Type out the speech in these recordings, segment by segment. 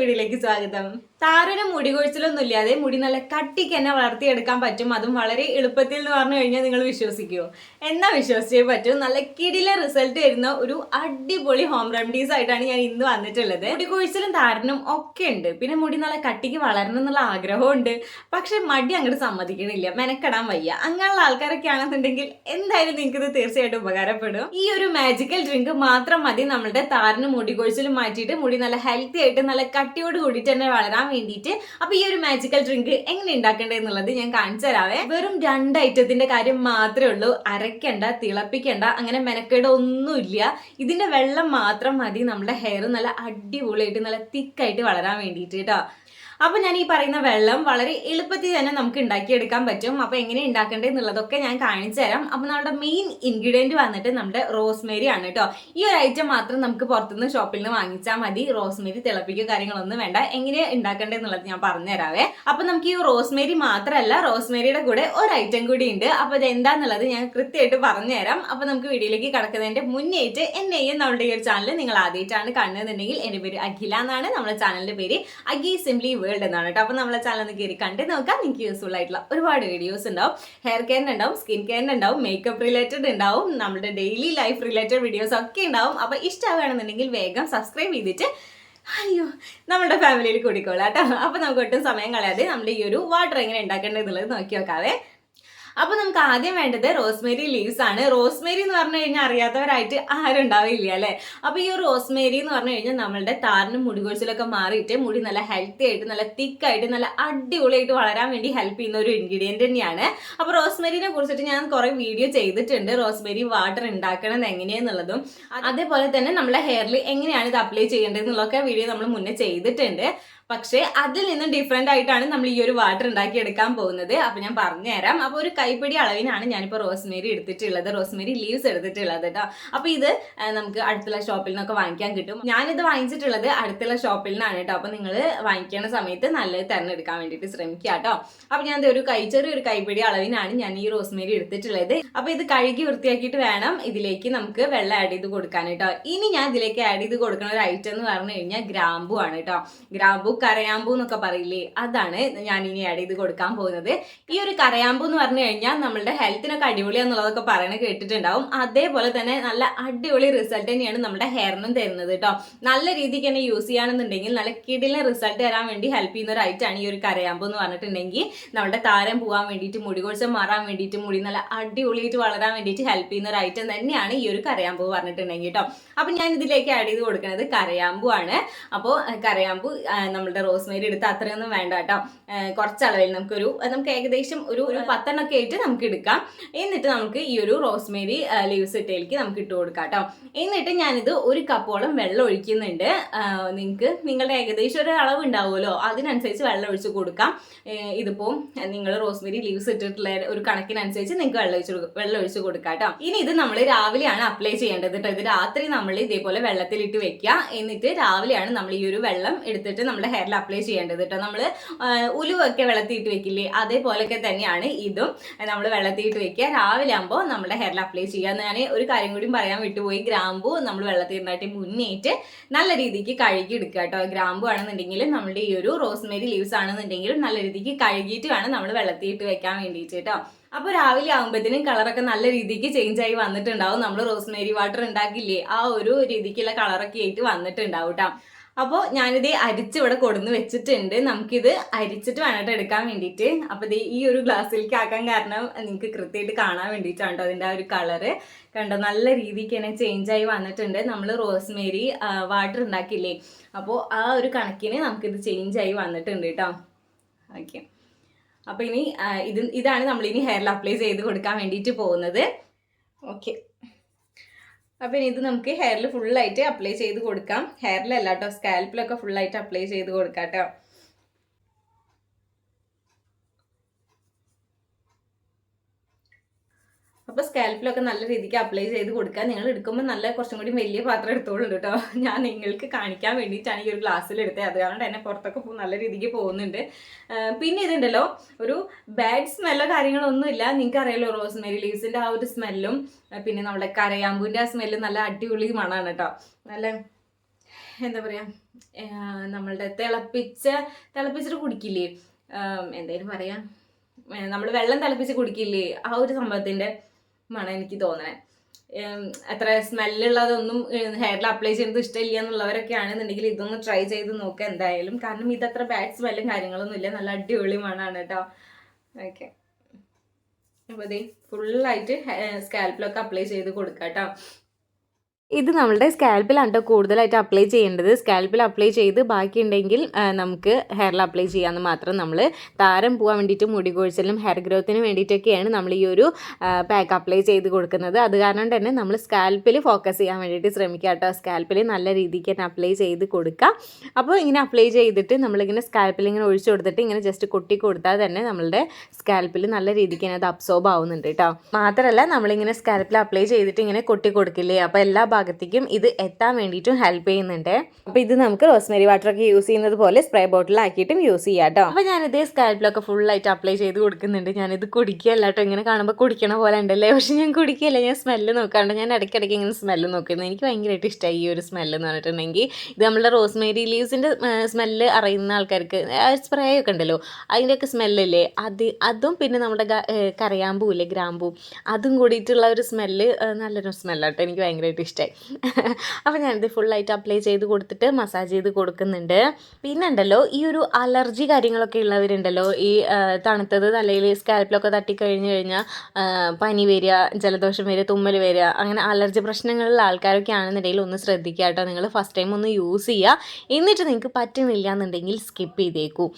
വീഡിയോയിലേക്ക് സ്വാഗതം. താരന് മുടി കൊഴിച്ചിലൊന്നും ഇല്ലാതെ മുടി നല്ല കട്ടിക്ക് തന്നെ വളർത്തിയെടുക്കാൻ പറ്റും. അതും വളരെ എളുപ്പത്തിൽ എന്ന് പറഞ്ഞു കഴിഞ്ഞാൽ നിങ്ങൾ വിശ്വസിക്കുമോ എന്നാ വിശ്വസിച്ചേ പറ്റും. നല്ല കിടിലെ റിസൾട്ട് വരുന്ന ഒരു അടിപൊളി ഹോം റെമഡീസ് ആയിട്ടാണ് ഞാൻ ഇന്ന് വന്നിട്ടുള്ളത്. മുടി കൊഴിച്ചിലും താരനും ഒക്കെ ഉണ്ട്. പിന്നെ മുടി നല്ല കട്ടിക്ക് വളരണം എന്നുള്ള ആഗ്രഹമുണ്ട്. പക്ഷെ മടി അങ്ങോട്ട് സമ്മതിക്കണില്ല. മെനക്കെടാൻ വയ്യ. അങ്ങനെയുള്ള ആൾക്കാരൊക്കെ ആണെന്നുണ്ടെങ്കിൽ എന്തായാലും നിങ്ങൾക്ക് ഇത് തീർച്ചയായിട്ടും ഉപകാരപ്പെടും. ഈ ഒരു മാജിക്കൽ ഡ്രിങ്ക് മാത്രം മതി. നമ്മളുടെ താരന് മുടി കൊഴിച്ചിലും മാറ്റിയിട്ട് മുടി നല്ല ഹെൽത്തി ആയിട്ട് നല്ല കട്ടിയോട് കൂടിയിട്ട് തന്നെ വളരാൻ വേണ്ടിയിട്ട് അപ്പൊ ഈ ഒരു മാജിക്കൽ ഡ്രിങ്ക് എങ്ങനെ ഉണ്ടാക്കേണ്ടത് എന്നുള്ളത് ഞാൻ കാണിച്ചു തരാവേ. വെറും രണ്ട് ഐറ്റത്തിന്റെ കാര്യം മാത്രമേ ഉള്ളൂ. അരയ്ക്കണ്ട തിളപ്പിക്കണ്ട അങ്ങനെ മെനക്കേട് ഒന്നുമില്ല ഇതിന്റെ വെള്ളം മാത്രം മതി. നമ്മുടെ ഹെയർ നല്ല അടിപൊളിയായിട്ട് നല്ല തിക്കായിട്ട് വളരാൻ വേണ്ടിയിട്ട് കേട്ടോ. അപ്പൊ ഞാൻ ഈ പറയുന്ന വെള്ളം വളരെ എളുപ്പത്തിൽ തന്നെ നമുക്ക് ഉണ്ടാക്കിയെടുക്കാൻ പറ്റും. അപ്പൊ എങ്ങനെ ഉണ്ടാക്കേണ്ടത് എന്നുള്ളതൊക്കെ ഞാൻ കാണിച്ചു തരാം. അപ്പൊ നമ്മുടെ മെയിൻ ഇൻഗ്രീഡിയന്റ് വന്നിട്ട് നമ്മുടെ റോസ്മേരി ആണ് കേട്ടോ ഈ ഒരു ഐറ്റം മാത്രം നമുക്ക് പുറത്തുനിന്ന് ഷോപ്പിൽ നിന്ന് വാങ്ങിച്ചാൽ മതി. റോസ്മേരി തിളപ്പിക്കുക കാര്യങ്ങളൊന്നും വേണ്ട. എങ്ങനെ ഉണ്ടാക്കേണ്ടത് എന്നുള്ളത് ഞാൻ പറഞ്ഞു തരാവേ. അപ്പൊ നമുക്ക് ഈ റോസ്മേരി മാത്രമല്ല റോസ്മേരിയുടെ കൂടെ ഒരു ഐറ്റം കൂടി ഉണ്ട്. അപ്പൊ ഇത് ഞാൻ കൃത്യമായിട്ട് പറഞ്ഞു തരാം. അപ്പൊ നമുക്ക് വീഡിയോയിലേക്ക് കടക്കുന്നതിന്റെ മുന്നേറ്റ് എന്നെയും നമ്മുടെ ഈ ഒരു ചാനൽ നിങ്ങൾ ആദ്യമായിട്ടാണ് കാണുന്നുണ്ടെങ്കിൽ എന്റെ പേര് അഖില എന്നാണ്. നമ്മുടെ ചാനലിന്റെ പേര് അഖി സിംപ്ലി വേൾഡ് എന്നാണ് കേട്ടോ. അപ്പോൾ നമ്മളെ ചാനൽ ഒന്ന് കയറി കണ്ടു നോക്കാം. നിങ്ങൾക്ക് യൂസ്ഫുൾ ആയിട്ടുള്ള ഒരുപാട് വീഡിയോസ് ഉണ്ടാവും. ഹെയർ കെയർ ഉണ്ടാവും സ്കിൻ കെയർ ഉണ്ടാവും മേക്കപ്പ് റിലേറ്റഡ് ഉണ്ടാവും നമ്മുടെ ഡെയിലി ലൈഫ് റിലേറ്റഡ് വീഡിയോസ് ഒക്കെ ഉണ്ടാവും. അപ്പൊ ഇഷ്ടമാവുകയാണെന്നുണ്ടെങ്കിൽ വേഗം സബ്സ്ക്രൈബ് ചെയ്തിട്ട് അയ്യോ നമ്മുടെ ഫാമിലിയിൽ കൂടിക്കോളാം കേട്ടോ. അപ്പോൾ നമുക്ക് ഒട്ടും സമയം കളയാതെ നമ്മുടെ ഈ ഒരു വാട്ടർ എങ്ങനെ ഉണ്ടാക്കേണ്ടത് എന്നുള്ളത് നോക്കി നോക്കാവേ. അപ്പൊ നമുക്ക് ആദ്യം വേണ്ടത് റോസ്മേരി ലീവ്സ് ആണ്. റോസ്മേരി എന്ന് പറഞ്ഞു കഴിഞ്ഞാൽ അറിയാത്തവരായിട്ട് ആരും ഉണ്ടാവില്ല അല്ലെ? അപ്പൊ ഈ റോസ്മേരി എന്ന് പറഞ്ഞു കഴിഞ്ഞാൽ നമ്മളുടെ താരനും മുടി കൊഴിച്ചിലൊക്കെ മാറിയിട്ട് മുടി നല്ല ഹെൽത്തി ആയിട്ട് നല്ല തിക്കായിട്ട് നല്ല അടിപൊളിയായിട്ട് വളരാൻ വേണ്ടി ഹെൽപ്പ് ചെയ്യുന്ന ഒരു ഇൻഗ്രീഡിയന്റ് തന്നെയാണ്. അപ്പൊ റോസ്മേരിനെ കുറിച്ചിട്ട് ഞാൻ കുറെ വീഡിയോ ചെയ്തിട്ടുണ്ട്. റോസ്മേരി വാട്ടർ ഉണ്ടാക്കണം എങ്ങനെയാന്നുള്ളതും. അതേപോലെ തന്നെ നമ്മുടെ ഹെയറിൽ എങ്ങനെയാണ് ഇത് അപ്ലൈ ചെയ്യേണ്ടത് എന്നുള്ളതൊക്കെ വീഡിയോ നമ്മൾ മുന്നേ ചെയ്തിട്ടുണ്ട്. പക്ഷേ അതിൽ നിന്നും ഡിഫറെന്റ് ആയിട്ടാണ് നമ്മൾ ഈ ഒരു വാട്ടർ ഉണ്ടാക്കി എടുക്കാൻ പോകുന്നത്. അപ്പോൾ ഞാൻ പറഞ്ഞുതരാം അപ്പോൾ ഒരു കൈപ്പിടി അളവിനാണ് ഞാനിപ്പോൾ റോസ്മേരി എടുത്തിട്ടുള്ളത്. റോസ്മേരി ലീവ്സ് എടുത്തിട്ടുള്ളത് കേട്ടോ അപ്പോൾ ഇത് നമുക്ക് അടുത്തുള്ള ഷോപ്പിൽ നിന്നൊക്കെ വാങ്ങിക്കാൻ കിട്ടും. ഞാനിത് വാങ്ങിച്ചിട്ടുള്ളത് അടുത്തുള്ള ഷോപ്പിൽ നിന്നാണ് കേട്ടോ അപ്പോൾ നിങ്ങൾ വാങ്ങിക്കുന്ന സമയത്ത് നല്ലത് തിരഞ്ഞെടുക്കാൻ വേണ്ടിയിട്ട് ശ്രമിക്കുക കേട്ടോ അപ്പോൾ ഞാൻ ഒരു കൈ ചെറിയൊരു കൈപ്പിടി അളവിനാണ് ഞാൻ ഈ റോസ്മേരി എടുത്തിട്ടുള്ളത്. അപ്പോൾ ഇത് കഴുകി വൃത്തിയാക്കിയിട്ട് വേണം ഇതിലേക്ക് നമുക്ക് വെള്ളം ആഡ് ചെയ്ത് കൊടുക്കാൻ കേട്ടോ ഇനി ഞാൻ ഇതിലേക്ക് ആഡ് ചെയ്ത് കൊടുക്കുന്ന ഒരു ഐറ്റം എന്ന് പറഞ്ഞു കഴിഞ്ഞാൽ ഗ്രാമ്പു ആണ് കേട്ടോ ഗ്രാമ്പു കരയാമ്പൂ എന്നൊക്കെ പറയില്ലേ? അതാണ് ഞാൻ ഇനി ആഡ് ചെയ്ത് കൊടുക്കാൻ പോകുന്നത്. ഈ ഒരു കരയാമ്പൂ എന്ന് പറഞ്ഞു കഴിഞ്ഞാൽ നമ്മളുടെ ഹെൽത്തിനൊക്കെ അടിപൊളിയാന്നുള്ളതൊക്കെ പറയണ കേട്ടിട്ടുണ്ടാവും. അതേപോലെ തന്നെ നല്ല അടിപൊളി റിസൾട്ട് തന്നെയാണ് നമ്മുടെ ഹെയറിനും തരുന്നത് കേട്ടോ നല്ല രീതിക്ക് തന്നെ യൂസ് ചെയ്യുകയാണെന്നുണ്ടെങ്കിൽ നല്ല കിടിലെ റിസൾട്ട് തരാൻ വേണ്ടി ഹെൽപ്പ് ചെയ്യുന്ന ഒരു ഐറ്റാണ് ഈ ഒരു കരയാമ്പൂ എന്ന് പറഞ്ഞിട്ടുണ്ടെങ്കിൽ നമ്മുടെ താരം പോകാൻ വേണ്ടിയിട്ട് മുടി കൊഴിച്ചം മാറാൻ വേണ്ടിയിട്ട് മുടി നല്ല അടിപൊളിയായിട്ട് വളരാൻ വേണ്ടിയിട്ട് ഹെൽപ്പ് ചെയ്യുന്ന ഒരു ഐറ്റം തന്നെയാണ് ഈ ഒരു കരയാമ്പൂ പറഞ്ഞിട്ടുണ്ടെങ്കിൽ കേട്ടോ അപ്പം ഞാൻ ഇതിലേക്ക് ആഡ് ചെയ്ത് കൊടുക്കുന്നത് കരയാമ്പൂ ആണ്. അപ്പോൾ കരയാമ്പൂ ആ, നമ്മളുടെ റോസ്മേരി എടുത്ത് അത്രയൊന്നും വേണ്ട കേട്ടോ. കുറച്ച് അളവിൽ നമുക്കൊരു നമുക്ക് ഏകദേശം ഒരു ഒരു പത്തെണ്ണൊക്കെ ആയിട്ട് നമുക്ക് എടുക്കാം. എന്നിട്ട് നമുക്ക് ഈ ഒരു റോസ്മേരി ലീവ്സ് ഇട്ടയിലേക്ക് നമുക്ക് ഇട്ട് കൊടുക്കാം കേട്ടോ. എന്നിട്ട് ഞാനിത് ഒരു കപ്പോളം വെള്ളം ഒഴിക്കുന്നുണ്ട്. നിങ്ങൾക്ക് നിങ്ങളുടെ ഏകദേശം ഒരു അളവ് ഉണ്ടാവുമല്ലോ. അതിനനുസരിച്ച് വെള്ളം ഒഴിച്ച് കൊടുക്കാം. ഇതിപ്പോ നിങ്ങൾ റോസ്മേരി ലീവ്സ് ഇട്ടിട്ടുള്ള ഒരു കണക്കിനനുസരിച്ച് നിങ്ങൾക്ക് വെള്ളം ഒഴിച്ച് വെള്ളം ഒഴിച്ച് കൊടുക്കാം കേട്ടോ. ഇനി ഇത് നമ്മൾ രാവിലെയാണ് അപ്ലൈ ചെയ്യേണ്ടത് കേട്ടോ. ഇത് രാത്രി നമ്മൾ ഇതേപോലെ വെള്ളത്തിലിട്ട് വെക്കുക. എന്നിട്ട് രാവിലെയാണ് നമ്മൾ ഈ ഒരു വെള്ളം എടുത്തിട്ട് നമ്മുടെ ഹെയറിൽ അപ്ലൈ ചെയ്യേണ്ടത് കേട്ടോ നമ്മൾ ഉലുവൊക്കെ വെള്ളത്തിയിട്ട് വെക്കില്ലേ? അതേപോലെയൊക്കെ തന്നെയാണ് ഇതും. നമ്മൾ വെള്ളത്തിയിട്ട് വെക്കുക. രാവിലെ ആകുമ്പോൾ നമ്മുടെ ഹെയറിൽ അപ്ലൈ ചെയ്യുക. ഞാൻ ഒരു കാര്യം കൂടി പറയാൻ വിട്ടുപോയി. ഗ്രാമ്പു നമ്മൾ വെള്ളത്തിരുന്നായിട്ട് മുന്നേറ്റ് നല്ല രീതിക്ക് കഴുകി എടുക്കുക കേട്ടോ ഗ്രാമ്പു ആണെന്നുണ്ടെങ്കിൽ നമ്മുടെ ഈ ഒരു റോസ്മേരി ലീവ്സ് ആണെന്നുണ്ടെങ്കിലും നല്ല രീതിക്ക് കഴുകിയിട്ട് വേണം നമ്മൾ വെള്ളത്തിയിട്ട് വെക്കാൻ വേണ്ടിയിട്ട് കേട്ടോ അപ്പോൾ രാവിലെ ആകുമ്പോഴത്തേനും കളറൊക്കെ നല്ല രീതിക്ക് ചേഞ്ച് ആയി വന്നിട്ടുണ്ടാവും. നമ്മൾ റോസ്മേരി വാട്ടർ ഉണ്ടാക്കില്ലേ? ആ ഒരു രീതിക്കുള്ള കളറൊക്കെ ആയിട്ട് വന്നിട്ടുണ്ടാവും കേട്ടോ അപ്പോൾ ഞാനിത് അരിച്ച് ഇവിടെ കൊടുന്ന് വെച്ചിട്ടുണ്ട്. നമുക്കിത് അരിച്ചിട്ട് വേണം എടുക്കാൻ വേണ്ടിയിട്ട് അപ്പോൾ ഇത് ഈ ഒരു ഗ്ലാസ്സിലേക്ക് ആക്കാൻ കാരണം നിങ്ങൾക്ക് കൃത്യമായിട്ട് കാണാൻ വേണ്ടിയിട്ടാണ് അതിന്റെ ആ ഒരു കളറ്. കണ്ടോ നല്ല രീതിക്ക് തന്നെ ചേഞ്ച് ആയി വന്നിട്ടുണ്ട്. നമ്മൾ റോസ്മേരി വാട്ടർ ഉണ്ടാക്കില്ലേ അപ്പോൾ ആ ഒരു കണക്കിന് നമുക്കിത് ആയി വന്നിട്ടുണ്ട് കേട്ടോ ഓക്കെ. അപ്പോൾ ഇനി ഇത് ഇതാണ് നമ്മളിനി ഹെയറിൽ അപ്ലൈ ചെയ്ത് കൊടുക്കാൻ വേണ്ടിയിട്ട് പോകുന്നത്. ഓക്കെ. അപ്പോൾ ഇനി ഇത് നമുക്ക് ഹെയറിൽ ഫുള്ളായിട്ട് അപ്ലൈ ചെയ്ത് കൊടുക്കാം. ഹെയറിലല്ല കേട്ടോ സ്കാൽപ്പിലൊക്കെ ഫുള്ളായിട്ട് അപ്ലൈ ചെയ്ത് കൊടുക്കാം കേട്ടോ അപ്പോൾ സ്കാൽപ്പിലൊക്കെ നല്ല രീതിക്ക് അപ്ലൈ ചെയ്ത് കൊടുക്കുക നിങ്ങൾ എടുക്കുമ്പോൾ നല്ല കുറച്ചും കൂടി വലിയ പാത്രം എടുത്തോളൂ കേട്ടോ ഞാൻ നിങ്ങൾക്ക് കാണിക്കാൻ വേണ്ടിയിട്ടാണ് ഈ ഒരു ഗ്ലാസ്സിൽ എടുത്തത്. അത് കാരണം തന്നെ പുറത്തൊക്കെ നല്ല രീതിക്ക് പോകുന്നുണ്ട്. പിന്നെ ഇതുണ്ടല്ലോ ഒരു ബാഡ് സ്മെല്ലോ കാര്യങ്ങളോ ഒന്നുമില്ല നിങ്ങൾക്ക് അറിയാലോ റോസ്മേരി ലീവ്സിന്റെ ആ ഒരു സ്മെല്ലും പിന്നെ നമ്മുടെ കരയാമ്പൂന്റെ ആ സ്മെല്ലും നല്ല അടിപൊളി മണമാണ് കേട്ടോ നല്ല എന്താ പറയാ നമ്മളുടെ തിളപ്പിച്ച തിളപ്പിച്ചിട്ട് കുടിക്കില്ലേ? എന്തായാലും പറയാ. നമ്മൾ വെള്ളം തിളപ്പിച്ച് കുടിക്കില്ലേ? ആ ഒരു സംഭവത്തിന്റെ മണം എനിക്ക് തോന്നണേ. അത്ര സ്മെല്ലുള്ളതൊന്നും ഹെയറിൽ അപ്ലൈ ചെയ്യുന്നത് ഇഷ്ടമില്ല എന്നുള്ളവരൊക്കെ ആണെന്നുണ്ടെങ്കിൽ ഇതൊന്ന് ട്രൈ ചെയ്ത് നോക്കുക എന്തായാലും. കാരണം ഇത് അത്ര ബാഡ് സ്മെല്ലും കാര്യങ്ങളൊന്നും ഇല്ല. നല്ല അടിപൊളി മണമാണ് കേട്ടോ ഓക്കെ അപ്പോൾ ഇതേ ഫുള്ളായിട്ട് സ്കാൽപ്പിലൊക്കെ അപ്ലൈ ചെയ്ത് കൊടുക്കാം കേട്ടോ ഇത് നമ്മളുടെ സ്കാൽപ്പിലാണ് കൂടുതലായിട്ട് അപ്ലൈ ചെയ്യേണ്ടത്. സ്കാൽപ്പിൽ അപ്ലൈ ചെയ്ത് ബാക്കിയുണ്ടെങ്കിൽ നമുക്ക് ഹെയറിൽ അപ്ലൈ ചെയ്യാമെന്ന് മാത്രം നമ്മൾ താരം പോകാൻ വേണ്ടിയിട്ട് മുടി കൊഴിച്ചിലും ഹെയർ ഗ്രോത്തിന് വേണ്ടിയിട്ടൊക്കെയാണ് നമ്മൾ ഈ ഒരു പാക്ക് അപ്ലൈ ചെയ്ത് കൊടുക്കുന്നത്. അത് കാരണം തന്നെ നമ്മൾ സ്കാൽപ്പിൽ ഫോക്കസ് ചെയ്യാൻ വേണ്ടിയിട്ട് ശ്രമിക്കുക കേട്ടോ സ്കാൽപ്പിൽ നല്ല രീതിക്ക് തന്നെ അപ്ലൈ ചെയ്ത് കൊടുക്കുക. അപ്പോൾ ഇങ്ങനെ അപ്ലൈ ചെയ്തിട്ട് നമ്മളിങ്ങനെ സ്കാൽപ്പിൽ ഇങ്ങനെ ഒഴിച്ചു കൊടുത്തിട്ട് ഇങ്ങനെ ജസ്റ്റ് കൊട്ടി കൊടുത്താൽ തന്നെ നമ്മളുടെ സ്കാൽപ്പിൽ നല്ല രീതിക്ക് തന്നെ അത് അബ്സോർബ് ആവുന്നുണ്ട് കേട്ടോ മാത്രമല്ല നമ്മളിങ്ങനെ സ്കാൽപ്പിൽ അപ്ലൈ ചെയ്തിട്ട് ഇങ്ങനെ കൊട്ടി കൊടുക്കില്ലേ? അപ്പോൾ എല്ലാ ഭാഗത്തേക്കും ഇത് എത്താൻ വേണ്ടിയിട്ടും ഹെൽപ്പ് ചെയ്യുന്നുണ്ട്. അപ്പോൾ ഇത് നമുക്ക് റോസ്മേരി വാട്ടർ ഒക്കെ യൂസ് ചെയ്യുന്നത് പോലെ സ്പ്രേ ബോട്ടിലാക്കിയിട്ടും യൂസ് ചെയ്യാം കേട്ടോ അപ്പോൾ ഞാനിത് സ്കാൽപ്പിലൊക്കെ ഫുള്ളായിട്ട് അപ്ലൈ ചെയ്ത് കൊടുക്കുന്നുണ്ട്. ഞാനിത് കുടിക്കുകയല്ല കേട്ടോ ഇങ്ങനെ കാണുമ്പോൾ കുടിക്കണ പോലെ ഉണ്ടല്ലേ? പക്ഷെ ഞാൻ കുടിക്കുകയല്ല. ഞാൻ സ്മെല്ല് നോക്കാണ്ട് ഞാൻ ഇടയ്ക്കിടയ്ക്ക് ഇങ്ങനെ സ്മെല്ല് നോക്കുന്നത് എനിക്ക് ഭയങ്കരമായിട്ട് ഇഷ്ടമായി ഈ ഒരു സ്മെല്ല് എന്ന് പറഞ്ഞിട്ടുണ്ടെങ്കിൽ. ഇത് നമ്മുടെ റോസ്മേരി ലീവ്സിന്റെ സ്മെല്ല് അറിയുന്ന ആൾക്കാർക്ക് സ്പ്രേ ഒക്കെ ഉണ്ടല്ലോ. അതിന്റെയൊക്കെ സ്മെല്ലില്ലേ അത് അതും പിന്നെ നമ്മുടെ ഇല്ലേ? ഗ്രാമ്പൂ. അതും കൂടിയിട്ടുള്ള ഒരു സ്മെല്ല് നല്ലൊരു സ്മെല്ലാട്ടോ എനിക്ക് ഭയങ്കരമായിട്ട് ഇഷ്ടമായി അപ്പോൾ ഞാനിത് ഫുള്ളായിട്ട് അപ്ലൈ ചെയ്ത് കൊടുത്തിട്ട് മസാജ് ചെയ്ത് കൊടുക്കുന്നുണ്ട്. പിന്നെ ഉണ്ടല്ലോ ഈ ഒരു അലർജി കാര്യങ്ങളൊക്കെ ഉള്ളവരുണ്ടല്ലോ ഈ തണുത്തത് തലയിൽ സ്കാൽപ്പിലൊക്കെ തട്ടിക്കഴിഞ്ഞ് കഴിഞ്ഞാൽ പനി വരിക ജലദോഷം വരിക തുമ്മൽ വരിക അങ്ങനെ അലർജി പ്രശ്നങ്ങളുള്ള ആൾക്കാരൊക്കെ ആണെന്നുണ്ടെങ്കിൽ ഒന്ന് ശ്രദ്ധിക്കുക കേട്ടോ നിങ്ങൾ ഫസ്റ്റ് ടൈം ഒന്ന് യൂസ് ചെയ്യുക. എന്നിട്ട് നിങ്ങൾക്ക് പറ്റുന്നില്ല എന്നുണ്ടെങ്കിൽ സ്കിപ്പ് ചെയ്തേക്കൂ.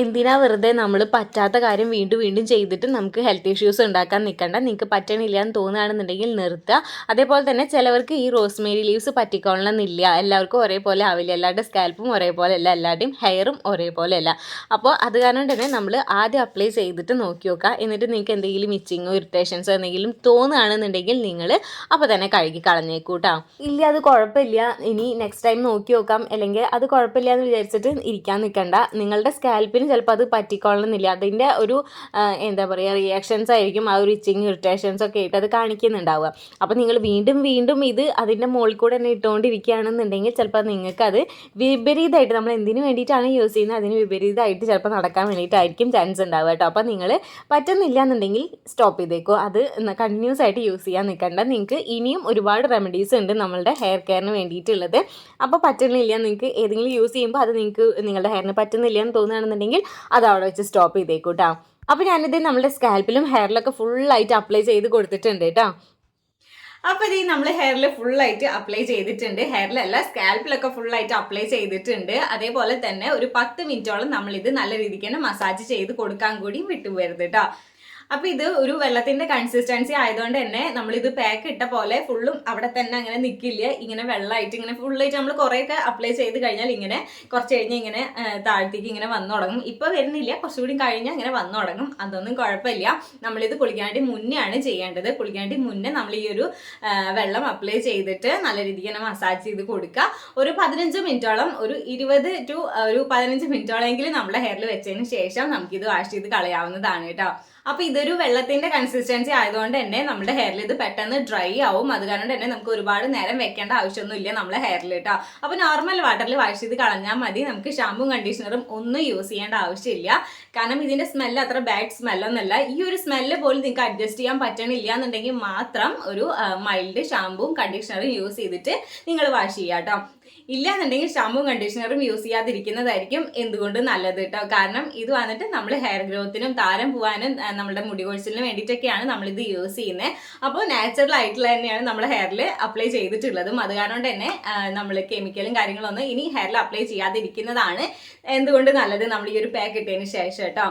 എന്തിനാ വെറുതെ നമ്മൾ പറ്റാത്ത കാര്യം വീണ്ടും വീണ്ടും ചെയ്തിട്ട് നമുക്ക് ഹെൽത്ത് ഇഷ്യൂസ് ഉണ്ടാക്കാൻ നിൽക്കണ്ട നിങ്ങൾക്ക് പറ്റണില്ല എന്ന് തോന്നുകയാണെന്നുണ്ടെങ്കിൽ നിർത്തുക. അതേപോലെ തന്നെ ചിലവർക്ക് ഈ റോസ്മേരി ലീവ്സ് പറ്റിക്കൊള്ളണമെന്നില്ല. എല്ലാവർക്കും ഒരേപോലെ ആവില്ല. എല്ലാവരുടെ സ്കാൽപ്പും ഒരേപോലെ അല്ല എല്ലാവരുടെയും ഹെയറും ഒരേപോലെ അല്ല അപ്പോൾ അത് കാരണം തന്നെ നമ്മൾ ആദ്യം അപ്ലൈ ചെയ്തിട്ട് നോക്കി നോക്കുക എന്നിട്ട് നിങ്ങൾക്ക് എന്തെങ്കിലും മിച്ചിങ്ങോ ഇറിറ്റേഷൻസോ എന്തെങ്കിലും തോന്നുകയാണെന്നുണ്ടെങ്കിൽ നിങ്ങൾ അപ്പോൾ തന്നെ കഴുകി കളഞ്ഞേക്കൂട്ടോ ഇല്ല അത് കുഴപ്പമില്ല. ഇനി നെക്സ്റ്റ് ടൈം നോക്കി നോക്കാം അല്ലെങ്കിൽ അത് കുഴപ്പമില്ല എന്ന് വിചാരിച്ചിട്ട് ഇരിക്കാൻ നിൽക്കണ്ട നിങ്ങളുടെ സ്കാൽപ്പിന് ചിലപ്പോൾ അത് പറ്റിക്കൊള്ളണമെന്നില്ല. അതിന്റെ ഒരു എന്താ പറയുക റിയാക്ഷൻസ് ആയിരിക്കും ആ ഒരു ഇച്ചിങ് ഇറിറ്റേഷൻസ് ഒക്കെ ആയിട്ട് അത് കാണിക്കുന്നുണ്ടാവുക. അപ്പോൾ നിങ്ങൾ വീണ്ടും വീണ്ടും ഇത് അതിന്റെ മുകളിൽ കൂടെ തന്നെ ഇട്ടുകൊണ്ടിരിക്കുകയാണെന്നുണ്ടെങ്കിൽ ചിലപ്പോൾ നിങ്ങൾക്ക് അത് വിപരീതമായിട്ട് നമ്മൾ എന്തിനു വേണ്ടിയിട്ടാണ് യൂസ് ചെയ്യുന്നത്? അതിന് വിപരീതമായിട്ട് ചിലപ്പോൾ നടക്കാൻ വേണ്ടിയിട്ടായിരിക്കും ചാൻസ് ഉണ്ടാവുക കേട്ടോ. അപ്പോൾ നിങ്ങൾ പറ്റുന്നില്ല എന്നുണ്ടെങ്കിൽ സ്റ്റോപ്പ് ചെയ്തേക്കോ. അത് കണ്ടിന്യൂസ് ആയിട്ട് യൂസ് ചെയ്യാൻ നിൽക്കണ്ട. നിങ്ങൾക്ക് ഇനിയും ഒരുപാട് റെമഡീസ് ഉണ്ട് നമ്മളുടെ ഹെയർ കെയറിന് വേണ്ടിയിട്ടുള്ളത്. അപ്പോൾ പറ്റുന്നില്ല നിങ്ങൾക്ക് ഏതെങ്കിലും യൂസ് ചെയ്യുമ്പോൾ അത് നിങ്ങൾക്ക് നിങ്ങളുടെ ഹെയറിന് പറ്റുന്നില്ല എന്ന് തോന്നുകയാണെന്നുണ്ടെങ്കിൽ അത് അവിടെ വെച്ച് സ്റ്റോപ്പ് ചെയ്തേക്കൂട്ടോ അപ്പോൾ ഞാനിത് നമ്മുടെ സ്കാൽപ്പിലും ഹെയറിലൊക്കെ ഫുള്ളായിട്ട് അപ്ലൈ ചെയ്ത് കൊടുത്തിട്ടുണ്ട് കേട്ടോ അപ്പോൾ ഇത് നമ്മൾ ഹെയറിൽ ഫുള്ളായിട്ട് അപ്ലൈ ചെയ്തിട്ടുണ്ട്. ഹെയറിലല്ല സ്കാൽപ്പിലൊക്കെ ഫുള്ളായിട്ട് അപ്ലൈ ചെയ്തിട്ടുണ്ട്. അതേപോലെ തന്നെ ഒരു പത്ത് മിനിറ്റോളം നമ്മൾ ഇത് നല്ല രീതിക്ക് തന്നെ മസാജ് ചെയ്ത് കൊടുക്കാൻ കൂടി വിട്ടുപോയത് കേട്ടോ അപ്പൊ ഇത് ഒരു വെള്ളത്തിന്റെ കൺസിസ്റ്റൻസി ആയതുകൊണ്ട് തന്നെ നമ്മൾ ഇത് പാക്ക് ഇട്ട പോലെ ഫുള്ളും അവിടെ തന്നെ അങ്ങനെ നിൽക്കില്ല ഇങ്ങനെ വെള്ളമായിട്ട് ഇങ്ങനെ ഫുള്ളായിട്ട് നമ്മൾ കുറേയൊക്കെ അപ്ലൈ ചെയ്ത് കഴിഞ്ഞാൽ ഇങ്ങനെ കുറച്ച് കഴിഞ്ഞ് ഇങ്ങനെ താഴത്തേക്ക് ഇങ്ങനെ വന്നു തുടങ്ങും. ഇപ്പൊ വരുന്നില്ല. കുറച്ചുകൂടി കഴിഞ്ഞ് ഇങ്ങനെ വന്നു തുടങ്ങും. അതൊന്നും കുഴപ്പമില്ല. നമ്മളിത് കുളിക്കാണ്ടി മുന്നേ ആണ് ചെയ്യേണ്ടത്. കുളിക്കാണ്ടി മുന്നേ നമ്മൾ ഈ ഒരു വെള്ളം അപ്ലൈ ചെയ്തിട്ട് നല്ല രീതിക്ക് തന്നെ മസാജ് ചെയ്ത് കൊടുക്കുക. ഒരു പതിനഞ്ച് മിനിറ്റോളം ഒരു ഇരുപത് ടു ഒരു പതിനഞ്ച് മിനിറ്റോളെങ്കിലും നമ്മുടെ ഹെയറിൽ വെച്ചതിന് ശേഷം നമുക്കിത് വാഷ് ചെയ്ത് കളയാവുന്നതാണ് കേട്ടോ. അപ്പൊ ഇതൊരു വെള്ളത്തിന്റെ കൺസിസ്റ്റൻസി ആയതുകൊണ്ട് തന്നെ നമ്മുടെ ഹെയറിൽ ഇത് പെട്ടെന്ന് ഡ്രൈ ആവും. അത് കാരണം തന്നെ നമുക്ക് ഒരുപാട് നേരം വെക്കേണ്ട ആവശ്യമൊന്നുമില്ല നമ്മുടെ ഹെയറിൽ കേട്ടോ അപ്പൊ നോർമൽ വാട്ടറിൽ വാഷ് ചെയ്ത് കളഞ്ഞാൽ മതി. നമുക്ക് ഷാമ്പും കണ്ടീഷണറും ഒന്നും യൂസ് ചെയ്യേണ്ട ആവശ്യമില്ല. കാരണം ഇതിന്റെ സ്മെല്ല് അത്ര ബാഡ് സ്മെല്ലൊന്നല്ല ഈ ഒരു സ്മെല്ല് പോലും നിങ്ങൾക്ക് അഡ്ജസ്റ്റ് ചെയ്യാൻ പറ്റണില്ല എന്നുണ്ടെങ്കിൽ മാത്രം ഒരു മൈൽഡ് ഷാമ്പും കണ്ടീഷണറും യൂസ് ചെയ്തിട്ട് നിങ്ങൾ വാഷ് ചെയ്യുക കേട്ടോ ഇല്ലാന്നുണ്ടെങ്കിൽ ഷാമ്പും കണ്ടീഷണറും യൂസ് ചെയ്യാതിരിക്കുന്നതായിരിക്കും എന്തുകൊണ്ട് നല്ലത് കേട്ടോ കാരണം ഇത് വന്നിട്ട് നമ്മൾ ഹെയർ ഗ്രോത്തിനും താരം പോവാനും നമ്മുടെ മുടി കൊഴിച്ചിലിനും വേണ്ടിയിട്ടൊക്കെയാണ് ഇത് യൂസ് ചെയ്യുന്നത് അപ്പോൾ നാച്ചുറൽ ആയിട്ടുള്ള തന്നെയാണ് നമ്മൾ ഹെയറിൽ അപ്ലൈ ചെയ്തിട്ടുള്ളതും. അത് കാരണം തന്നെ നമ്മൾ കെമിക്കലും കാര്യങ്ങളൊന്നും ഇനി ഹെയറിൽ അപ്ലൈ ചെയ്യാതിരിക്കുന്നതാണ് എന്തുകൊണ്ട് നല്ലത് നമ്മൾ ഈ ഒരു പാക്ക് ഇട്ടതിന് ശേഷം കേട്ടോ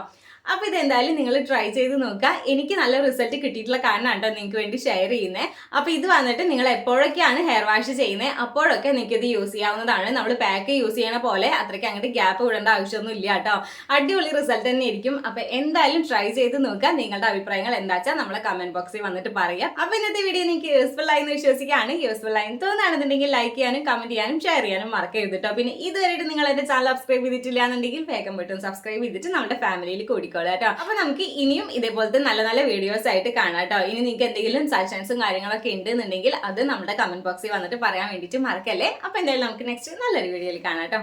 അപ്പോൾ ഇതെന്തായാലും നിങ്ങൾ ട്രൈ ചെയ്ത് നോക്കുക. എനിക്ക് നല്ല റിസൾട്ട് കിട്ടിയിട്ടുള്ള കാരണമാണ് കേട്ടോ നിങ്ങൾക്ക് വേണ്ടി ഷെയർ ചെയ്യുന്നത് അപ്പോൾ ഇത് വന്നിട്ട് നിങ്ങൾ എപ്പോഴൊക്കെയാണ് ഹെയർ വാഷ് ചെയ്യുന്നത് അപ്പോഴൊക്കെ നിങ്ങൾക്ക് ഇത് യൂസ് ചെയ്യാവുന്നതാണ്. നമ്മൾ പാക്ക് യൂസ് ചെയ്യണ പോലെ അത്രയ്ക്ക് അങ്ങോട്ട് ഗ്യാപ്പ് വിടേണ്ട ആവശ്യമൊന്നും ഇല്ല കേട്ടോ. അടിപൊളി റിസൾട്ട് തന്നെ ആയിരിക്കും. അപ്പോൾ എന്തായാലും ട്രൈ ചെയ്ത് നോക്കുക. നിങ്ങളുടെ അഭിപ്രായങ്ങൾ എന്താ വെച്ചാൽ നമ്മളെ കമന്റ് ബോക്സിൽ വന്നിട്ട് പറയുക അപ്പോൾ ഇന്നത്തെ വീഡിയോ നിങ്ങൾക്ക് യൂസ്ഫുൾ ആയി എന്ന് വിശ്വസിക്കുകയാണ്. യൂസ്ഫുൾ ആയി തോന്നുകയാണെന്നുണ്ടെങ്കിൽ ലൈക്ക് ചെയ്യാനും കമന്റ് ചെയ്യാനും ഷെയർ ചെയ്യാനും മറക്കരുത് കേട്ടോ. പിന്നെ ഇതുവരെയായിട്ട് നിങ്ങൾ എന്റെ ചാനൽ സബ്സ്ക്രൈബ് ചെയ്തിട്ടില്ല എന്നുണ്ടെങ്കിൽ വേഗം വിട്ടും സബ്സ്ക്രൈബ് ചെയ്തിട്ട് നമ്മുടെ ഫാമിലിയിൽ കൂടി നോക്കിക്കോളൂ കേട്ടോ അപ്പൊ നമുക്ക് ഇനിയും ഇതേപോലത്തെ നല്ല നല്ല വീഡിയോസ് ആയിട്ട് കാണാം കേട്ടോ ഇനി നിങ്ങൾക്ക് എന്തെങ്കിലും സജഷൻസും കാര്യങ്ങളൊക്കെ ഉണ്ടെന്നുണ്ടെങ്കിൽ അത് നമ്മുടെ കമന്റ് ബോക്സിൽ വന്നിട്ട് പറയാൻ വേണ്ടിയിട്ട് മറക്കല്ലേ? അപ്പൊ എന്തായാലും നമുക്ക് നെക്സ്റ്റ് നല്ലൊരു വീഡിയോയിൽ കാണാം കേട്ടോ